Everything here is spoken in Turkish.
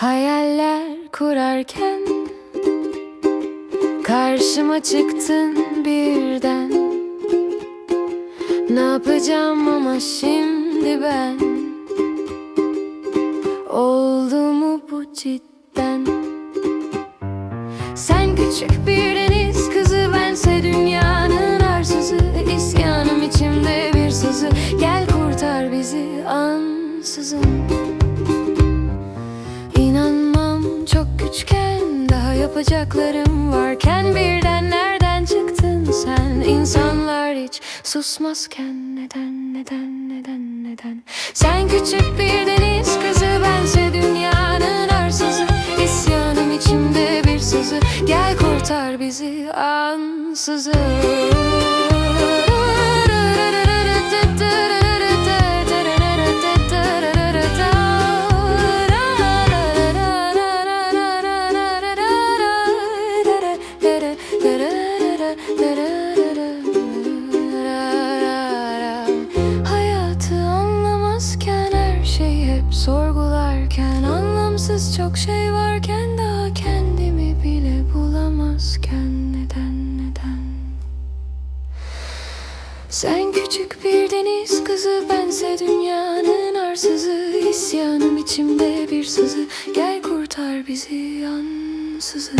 Hayaller kurarken Karşıma çıktın birden. Ne yapacağım ama şimdi ben? Oldu mu bu cidden? Sen küçük bir deniz kızı Bense dünyanın arsızı. İsyanım içimde bir sızı. Gel kurtar bizi ansızın yapacaklarım varken Birden nereden çıktın sen? İnsanlar hiç susmazken Neden neden neden neden? Sen küçük bir deniz kızı Bense dünyanın arsızı. İsyanım içimde bir sızı. Gel kurtar bizi ansızın Anlamsız çok şey varken daha kendimi bile bulamazken Neden neden? Sen küçük bir deniz kızı Bense dünyanın arsızı. İsyanım içimde bir sızı. Gel kurtar bizi ansızın